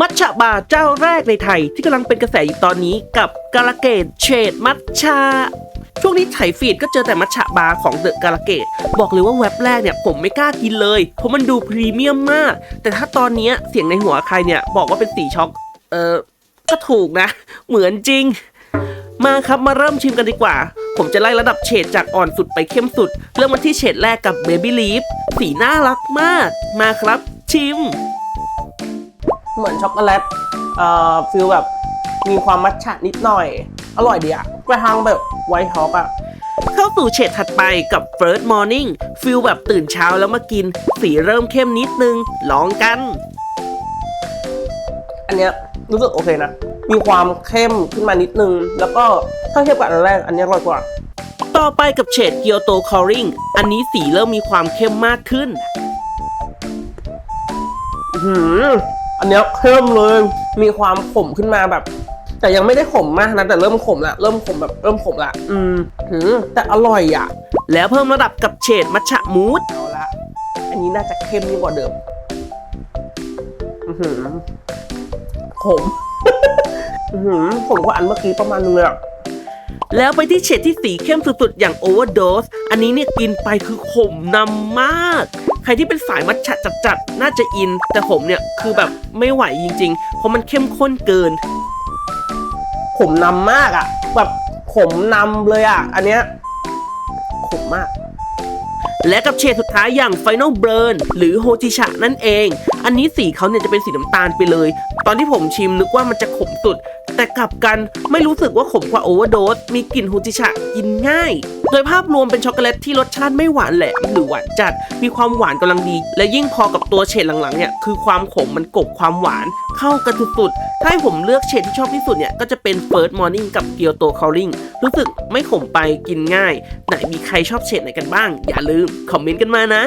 มัทฉะบาร์เจ้าแรกในไทยที่กำลังเป็นกระแสอยู่ตอนนี้กับกาลเกตเฉดมัทฉะช่วงนี้ไถฟีดก็เจอแต่มัทฉะบาร์ของเดอะกาลเกตบอกเลยว่าเว็บแรกเนี่ยผมไม่กล้ากินเลย เพราะมันดูพรีเมียมมาก แต่ถ้าตอนนี้เสียงในหัวใครเนี่ยบอกว่าเป็นสีช็อก เออก็ถูกนะ เหมือนจริง มาครับมาเริ่มชิมกันดีกว่า ผมจะไล่ระดับเฉดจากอ่อนสุดไปเข้มสุด เริ่มมาที่เฉดแรกกับ Baby Leaf สีน่ารักมาก มาครับชิม เหมือนช็อกโกแลตเอ่อฟิลแบบมีความมัทฉะนิดหน่อย อร่อยดีอะไปทางแบบไวท์ท็อกอะเข้าสู่เฉดถัดไปกับ First Morning ฟิลแบบตื่นเช้าแล้วมากิน สีเริ่มเข้มนิดนึง ลองกัน อันเนี้ยรู้สึกโอเคนะ มีความเข้มขึ้นมานิดนึง แล้วก็ถ้าเทียบกับอันแรก อันเนี้ยอร่อยกว่า ต่อไปกับเฉด Kyoto Calling อันนี้สีเริ่มมีความเข้มมากขึ้น อื้อหือ อันนี้เข้มเลย มีความขมขึ้นมาแบบ แต่ยังไม่ได้ขมมากนะแต่เริ่มขมละเริ่มขมแบบเริ่มขมละอืมหืมแต่อร่อยอะ แล้วเพิ่มระดับกับเฉดมัทฉะมูสเอาละอันนี้น่าจะเข้มยิ่งกว่าเดิมอือหือขมหือขมกว่าอันเมื่อกี้ประมาณนึงเลยอะแล้วไปที่เฉดที่สีเข้มสุดๆ อย่าง Overdose อันนี้เนี่ยกินไปคือขมนำมาก ใครที่เป็นสายมัทฉะจัดๆน่าจะอิน แต่ผมเนี่ยคือแบบไม่ไหวจริง ๆ เพราะมันเข้มข้นเกิน ผมนำมากอะแบบผมนำเลยอะ อันเนี้ยขมมาก และกับเฉดสุดท้ายอย่าง Final Burn หรือโฮจิชะนั่นเอง อันนี้สีเขาเนี่ยจะเป็นสีน้ำตาลไปเลย ตอนที่ผมชิมนึกว่ามันจะขมสุด แต่กลับกันไม่รู้สึกว่าขมกว่า Overdose มีกลิ่นโฮจิชะกินง่าย โดยภาพรวมเป็นช็อกโกแลตที่รสชาติไม่หวานแหลมหรือหวานจัด มีความหวานกำลังดี และยิ่งพอกับตัวเฉดหลังๆเนี่ยคือความขมมันกบความหวานเข้ากันสุดๆ ถ้าให้ผมเลือกเชดที่ชอบที่สุดเนี่ย ก็จะเป็น First Morning กับ Kyoto Calling รู้สึกไม่ขมไปกินง่าย ไหนมีใครชอบเชดไหนกันบ้าง อย่าลืมคอมเมนต์กันมานะ